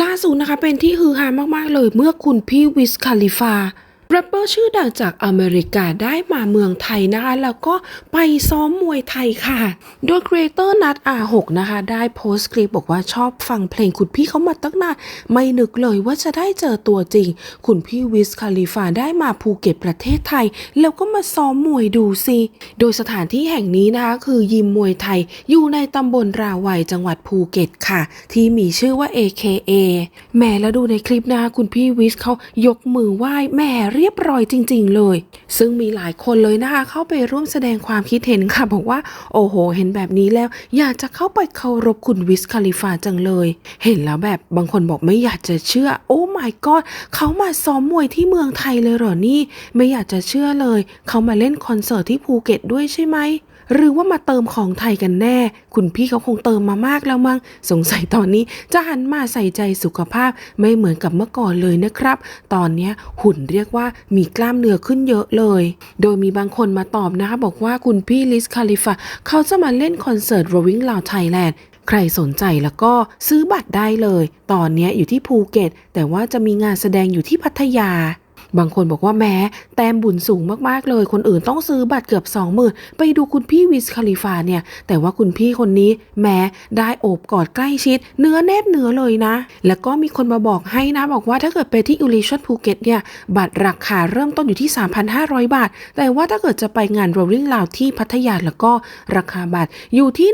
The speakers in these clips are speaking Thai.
ล่าสุดนะคะเป็นที่ฮือฮามากๆเลยเมื่อคุณพี่วิสคาลิฟา แรปเปอร์ชื่อดังจากอเมริกาได้มาเมืองไทยนะคะ แล้วก็ไปซ้อมมวยไทยค่ะ โดยครีเอเตอร์นัด R6 นะคะ ได้โพสต์คลิปบอกว่าชอบฟังเพลงคุณพี่เขามาตั้งนานไม่นึกเลยว่าจะได้เจอตัวจริง คุณพี่วิสคาลิฟาได้มาภูเก็ตประเทศไทย แล้วก็มาซ้อมมวยดูสิ โดยสถานที่แห่งนี้นะคะคือยิมมวยไทยอยู่ในตำบลราวัยจังหวัดภูเก็ตค่ะ ที่มีชื่อว่า AKA แม่แล้วดูในคลิปนะคะคุณพี่วิสเขายกมือไหว้แม่เรีียบร้อยจริง ๆ เลย ซึ่งมีหลายคนเลยนะคะ เข้าไปร่วมแสดงความคิดเห็นค่ะ บอกว่า โอ้โห เห็นแบบนี้แล้ว อยากจะเข้าไปเคารพคุณวิสคาลิฟาจังเลย เห็นแล้วแบบบางคนบอกไม่อยากจะเชื่อ โอ้ my god เขามาซ้อมมวยที่เมืองไทยเลยเหรอนี่ ไม่อยากจะเชื่อเลย เขามาเล่นคอนเสิร์ตที่ภูเก็ตด้วยใช่ไหม หรือว่ามาเติมของไทยกันแน่ คุณพี่เขาคงเติมมามากแล้วมั้ง สงสัยตอนนี้จะหันมาใส่ใจสุขภาพไม่เหมือนกับเมื่อก่อนเลยนะครับ ตอนนี้หุ่นเรียกว่ามีกล้ามเนื้อขึ้นเยอะเลย โดยมีบางคนมาตอบนะคะบอกว่าคุณพี่ลิสคาลิฟาเขาจะมาเล่นคอนเสิร์ต Rolling Loud Thailand ใครสนใจแล้วก็ซื้อบัตรได้เลย ตอนนี้อยู่ที่ภูเก็ต แต่ว่าจะมีงานแสดงอยู่ที่พัทยา บางคนบอกว่าแม้แต้มบุญสูงมากๆเลย คนอื่นต้องซื้อบัตรเกือบ 20,000ไปดูคุณพี่วิสคาลิฟาเนี่ย แต่ว่าคุณพี่คนนี้แม้ได้โอบกอดใกล้ชิด เนื้อแนบเนื้อเลยนะ แล้วก็มีคนมาบอกให้นะ บอกว่าถ้าเกิดไปที่ u l i s h o n ภูเก็ตเนี่ย บัตรราคาเริ่มต้นอยู่ที่ 3,500 บาท แต่ว่าถ้าเกิดจะไปงาน Rolling Loud ที่พัทยาแล้วก็ราคาบัตรอยู่ที่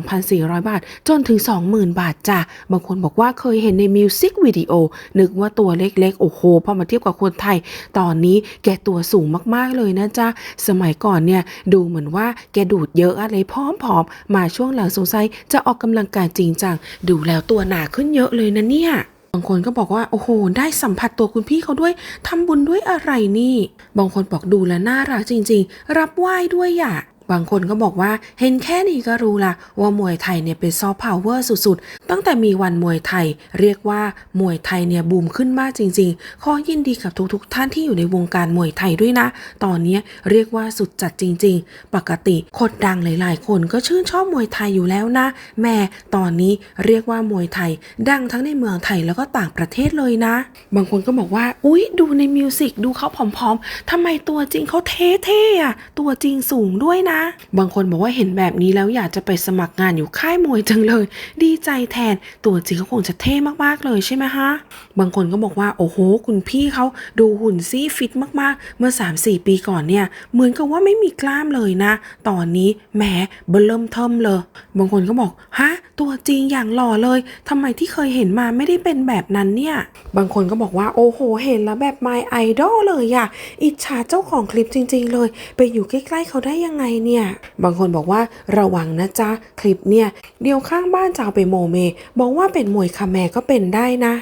12,400 บาท จนถึง 20,000 บาทจ้ะบางคนบอกว่าเคยเห็นในมิวสิกวิดีโอนึกว่าตัวเล็กๆโอ้โหพอมาเทียบกับคนไทยตอนนี้แกตัวสูงมากๆเลยนะจ๊ะ สมัยก่อนเนี่ยดูเหมือนว่าแกดูดเยอะอะไรพร้อมๆ มาช่วงหลังสงสัยจะออกกำลังกายจริงจัง ดูแล้วตัวหนาขึ้นเยอะเลยนะเนี่ยบางคนก็บอกว่าโอ้โห ได้สัมผัสตัวคุณพี่เขาด้วยทำบุญด้วยอะไรนี่ บางคนบอกดูแลน่ารักจริง ๆ รับไหว้ด้วยอะ บางคนก็บอกว่าเห็นแค่นี้ก็รู้ละว่ามวยไทยเนี่ยเป็นซอฟต์พาวเวอร์สุดๆ ตั้งแต่มีวันมวยไทย เรียกว่ามวยไทยเนี่ยบูมขึ้นมากจริงๆ ขอยินดีกับทุกๆ ท่านที่อยู่ในวงการมวยไทยด้วยนะ ตอนนี้เรียกว่าสุดจัดจริง ๆ ปกติคนดังหลายๆ คนก็ชื่นชอบมวยไทยอยู่แล้วนะ แม่ตอนนี้เรียกว่ามวยไทย ดังทั้งในเมืองไทยแล้วก็ต่างประเทศเลยนะ บางคนก็บอกว่า อุ๊ย ดูในมิวสิกดูเขาผอมๆทำไมตัวจริงเขาเท่ๆอะตัวจริงสูงด้วยนะบางคนบอกว่าเห็นแบบนี้แล้วอยากจะไปสมัครงานอยู่ค่ายมวยจังเลย ดีใจแทนตัวจริงเขาคงจะเท่มากๆเลยใช่ไหมฮะบางคนก็บอกว่าโอ้โห คุณพี่เขาดูหุ่นซี่ฟิตมากๆ เมื่อ 3-4 ปีก่อนเนี่ย เหมือนกับว่าไม่มีกล้ามเลยนะ ตอนนี้แหมเบลเริ่มเทิมเลย บางคนก็บอกฮะตัวจริงอย่างหล่อเลยทำไมที่เคยเห็นมาไม่ได้เป็นแบบนั้นเนี่ย บางคนก็บอกว่าโอ้โห เห็นแล้วแบบ my idol เลยอะอิจฉาเจ้าของคลิปจริง ๆ เลย ไปอยู่ใกล้ๆเขาได้ยังไงเนี่ย บางคนบอกว่าระวังนะจ๊ะ คลิปเนี่ย เดียวข้างบ้านจะเอาไปโมเม บอกว่าเป็นมวยคาแมก็เป็นได้นะ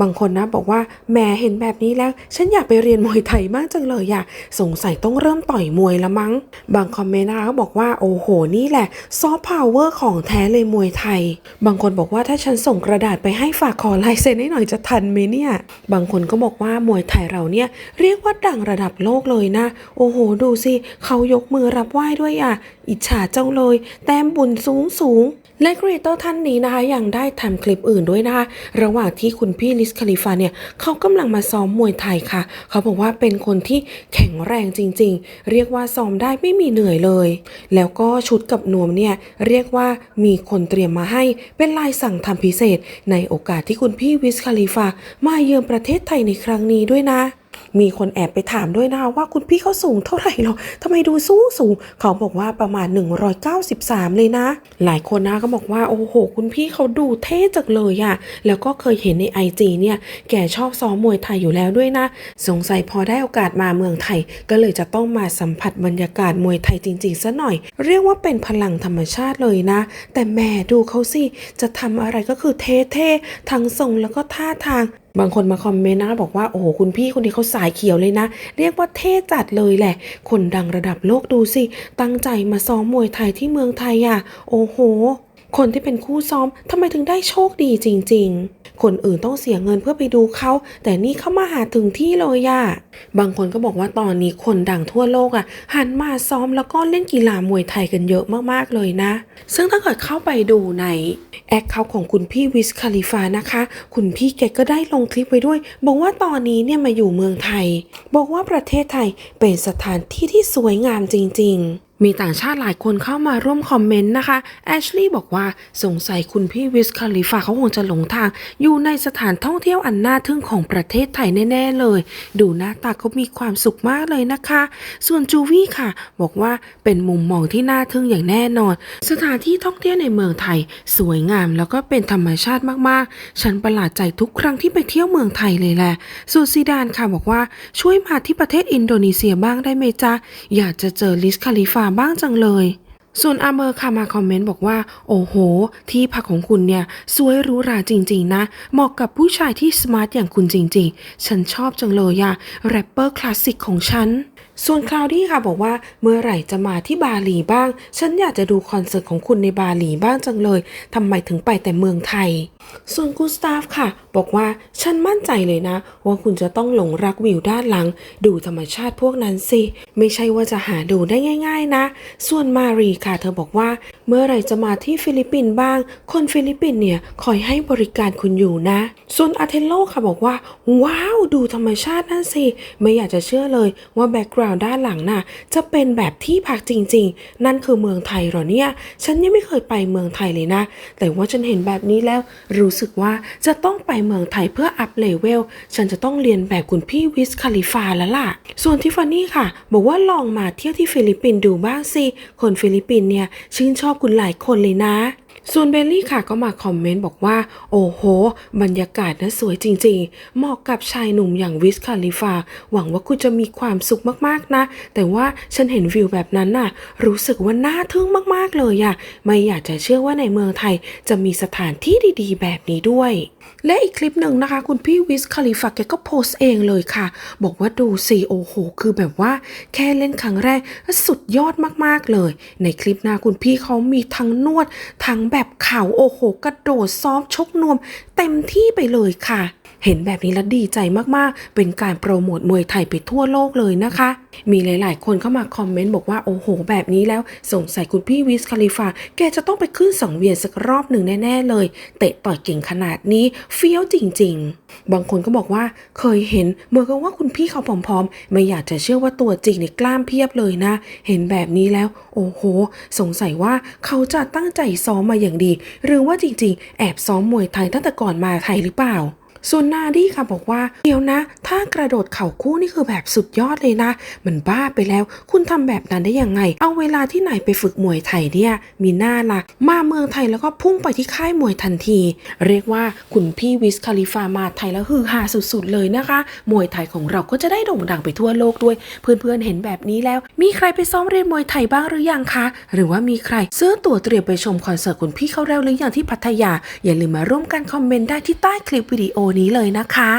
บางคนนะบอกว่าแหมเห็นแบบนี้แล้ว ฉันอยากไปเรียนมวยไทยมากจังเลยอะสงสัยต้องเริ่มต่อยมวยละมั้ง บางคอมเมนต์นะคะบอกว่าโอ้โหนี่แหละซอฟต์พาวเวอร์ของแท้เลยมวยไทย บางคนบอกว่าถ้าฉันส่งกระดาษไปให้ฝากขอลายเซ็นให้หน่อยจะทันไหมเนี่ย บางคนก็บอกว่ามวยไทยเราเนี่ยเรียกว่าดังระดับโลกเลยนะ โอ้โห ดูสิเขายกมือรับไหว้ด้วยอะอิจฉาจังเลย แต้มบุญสูงสูง และครีเอเตอร์ท่านนี้นะคะยังได้ทำคลิปอื่นด้วยนะคะ ระหว่างที่คุณพี่ลิสคาลิฟาเนี่ยเขากำลังมาซ้อมมวยไทยค่ะ เขาบอกว่าเป็นคนที่แข็งแรงจริง ๆ เรียกว่าซ้อมได้ไม่มีเหนื่อยเลย แล้วก็ชุดกับนวมเนี่ยเรียกว่ามีคนเตรียมมาให้เป็นลายสั่งทำพิเศษ ในโอกาสที่คุณพี่วิสคาลิฟามาเยือนประเทศไทยในครั้งนี้ด้วยนะ มีคนแอบไปถามด้วยนะว่าคุณพี่เขาสูงเท่าไหร่หรอทำไมดูสูงสูง เขาบอกว่าประมาณ 193 เลยนะ หลายคนนะก็บอกว่าโอ้โห คุณพี่เขาดูเท่จังเลยอะแล้วก็เคยเห็นใน IG เนี่ย แกชอบซ้อมมวยไทยอยู่แล้วด้วยนะ สงสัยพอได้โอกาสมาเมืองไทย ก็เลยจะต้องมาสัมผัสบรรยากาศมวยไทยจริงๆซะหน่อย เรียกว่าเป็นพลังธรรมชาติเลยนะ แต่แม่ดูเขาสิ จะทำอะไรก็คือเท่ๆทั้งทรงแล้วก็ท่าทาง บางคนมาคอมเมนต์นะบอกว่าโอ้โหคุณพี่คนนี้เขาสายเขียวเลยนะ เรียกว่าเท่จัดเลยแหละ คนดังระดับโลกดูสิ ตั้งใจมาซ้อมมวยไทยที่เมืองไทยอะ โอ้โห คนที่เป็นคู่ซ้อมทำไมถึงได้โชคดีจริง ๆ คนอื่นต้องเสียเงินเพื่อไปดูเขา แต่นี่เขามาหาถึงที่เลยอะบางคนก็บอกว่าตอนนี้คนดังทั่วโลกอะหันมาซ้อมแล้วก็เล่นกีฬามวยไทยกันเยอะมากๆเลยนะ ซึ่งถ้าเกิดเข้าไปดูในแอคเคาท์ของคุณพี่วิสคาลิฟานะคะ คุณพี่แกก็ได้ลงคลิปไว้ด้วย บอกว่าตอนนี้เนี่ยมาอยู่เมืองไทย บอกว่าประเทศไทยเป็นสถานที่ที่สวยงามจริง ๆ มีต่างชาติหลายคนเข้ามาร่วมคอมเมนต์นะคะแอชลีย์บอกว่าสงสัยคุณพี่วิสคาลิฟาเขาคงจะหลงทาง อยู่ในสถานท่องเที่ยวอันน่าทึ่งของประเทศไทยแน่ ๆ เลย ดูหน้าตาเขามีความสุขมากเลยนะคะ ส่วนจูวี่ค่ะ บอกว่าเป็นมุมมองที่น่าทึ่งอย่างแน่นอน สถานที่ท่องเที่ยวในเมืองไทย สวยงามแล้วก็เป็นธรรมชาติมากๆ ฉันประหลาดใจทุกครั้งที่ไปเที่ยวเมืองไทยเลยแหละส่วนซีดานค่ะบอกว่าช่วยมาที่ประเทศอินโดนีเซียบ้างได้ไหมจ๊ะอยากจะเจอลิสคาลิฟาบ้างจังเลย ส่วนอาเมอร์ค่ะมาคอมเมนต์บอกว่า โอ้โห ที่พักของคุณเนี่ยสวยหรูหราจริง ๆ นะ เหมาะกับผู้ชายที่สมาร์ทอย่างคุณจริง ๆ ฉันชอบจังเลยอะแรปเปอร์คลาสสิกของฉันส่วนคลาวดี้ค่ะบอกว่าเมื่อไหร่จะมาที่บาหลีบ้าง ฉันอยากจะดูคอนเสิร์ตของคุณในบาหลีบ้างจังเลยทำไมถึงไปแต่เมืองไทย ส่วนกุสตาฟค่ะ บอกว่าฉันมั่นใจเลยนะ ว่าคุณจะต้องหลงรักวิวด้านหลัง ดูธรรมชาติพวกนั้นสิ ไม่ใช่ว่าจะหาดูได้ง่าย ๆนะ ส่วนมารีค่ะ เธอบอกว่า เมื่อไรจะมาที่ฟิลิปปินส์บ้าง คนฟิลิปปินส์เนี่ยคอยให้บริการคุณอยู่นะ ส่วนอาเทโลค่ะบอกว่า ว้าว ดูธรรมชาตินั่นสิ ไม่อยากจะเชื่อเลยว่าแบ็กกราวด์ด้านหลังน่ะจะเป็นแบบที่พักจริง ๆ นั่นคือเมืองไทยหรอเนี่ย ฉันยังไม่เคยไปเมืองไทยเลยนะ แต่ว่าฉันเห็นแบบนี้แล้วรู้สึกว่าจะต้องไปเมืองไทยเพื่ออัพเลเวล ฉันจะต้องเรียนแบบคุณพี่วิสคาลิฟาแล้วล่ะ ส่วนทิฟฟานี่ค่ะ บอกว่าลองมาเที่ยวที่ฟิลิปปินส์ดูบ้างสิ คนฟิลิปปินส์เนี่ยชื่นชอบคุณหลายคนเลยนะ ส่วนเบลลี่ค่ะก็มาคอมเมนต์บอกว่า โอ้โห บรรยากาศน่ะสวยจริงๆ เหมาะกับชายหนุ่มอย่างวิสคาลิฟา หวังว่าคุณจะมีความสุขมากๆนะ แต่ว่าฉันเห็นวิวแบบนั้นน่ะ รู้สึกว่าน่าทึ่งมากๆเลยอะไม่อยากจะเชื่อว่าในเมืองไทยจะมีสถานที่ดีๆ แบบนี้ด้วย และอีกคลิปหนึ่งนะคะ คุณพี่วิสคาลิฟาแกก็โพสต์เองเลยค่ะ บอกว่าดูสิโอ้โห คือแบบว่า แค่เล่นครั้งแรกสุดยอดมากๆเลย ในคลิปหน้าคุณพี่เขามีทั้งนวดทั้งแบบเข่าโอ้โห กระโดดซ้อมชกนวม เต็มที่ไปเลยค่ะ เห็นแบบนี้แล้วดีใจมากๆ เป็นการโปรโมทมวยไทยไปทั่วโลกเลยนะคะ มีหลายๆ คนเข้ามาคอมเมนต์บอกว่าโอ้โห แบบนี้แล้วสงสัยคุณพี่วิสคาลิฟาแกจะต้องไปขึ้นสังเวียนสักรอบหนึ่งแน่ ๆ เลย เตะต่อยเก่งขนาดนี้เฟี้ยวจริง ๆ บางคนก็บอกว่าเคยเห็นเหมือนกับว่าคุณพี่เขาผอมๆ ไม่อยากจะเชื่อว่าตัวจริงเนี่ยกล้ามเพียบเลยนะ เห็นแบบนี้แล้ว โอ้โห สงสัยว่าเขาจะตั้งใจซ้อมมาอย่างดี หรือว่าจริงๆ แอบซ้อมมวยไทยตั้งแต่ก่อนมาไทยหรือเปล่า ส่วนนาดี้ค่ะบอกว่าเดี๋ยวนะ ถ้ากระโดดเข่าคู่นี่คือแบบสุดยอดเลยนะ มันบ้าไปแล้ว คุณทำแบบนั้นได้ยังไง เอาเวลาที่ไหนไปฝึกมวยไทยเนี่ย มีหน้าละมาเมืองไทยแล้วก็พุ่งไปที่ค่ายมวยทันที เรียกว่าคุณพี่วิสคาลิฟามาไทยแล้วฮือฮาสุดๆเลยนะคะ มวยไทยของเราก็จะได้โด่งดังไปทั่วโลกด้วย เพื่อนๆเห็นแบบนี้แล้ว มีใครไปซ้อมเรียนมวยไทยบ้างหรือยังคะ หรือว่ามีใครซื้อตั๋วเตรียมไปชมคอนเสิร์ตคุณพี่เขาแล้วหรือยังที่พัทยา อย่าลืมมาร่วมกันคอมเมนต์ได้ที่ใต้คลิปวิดีโอนี้เลยนะคะ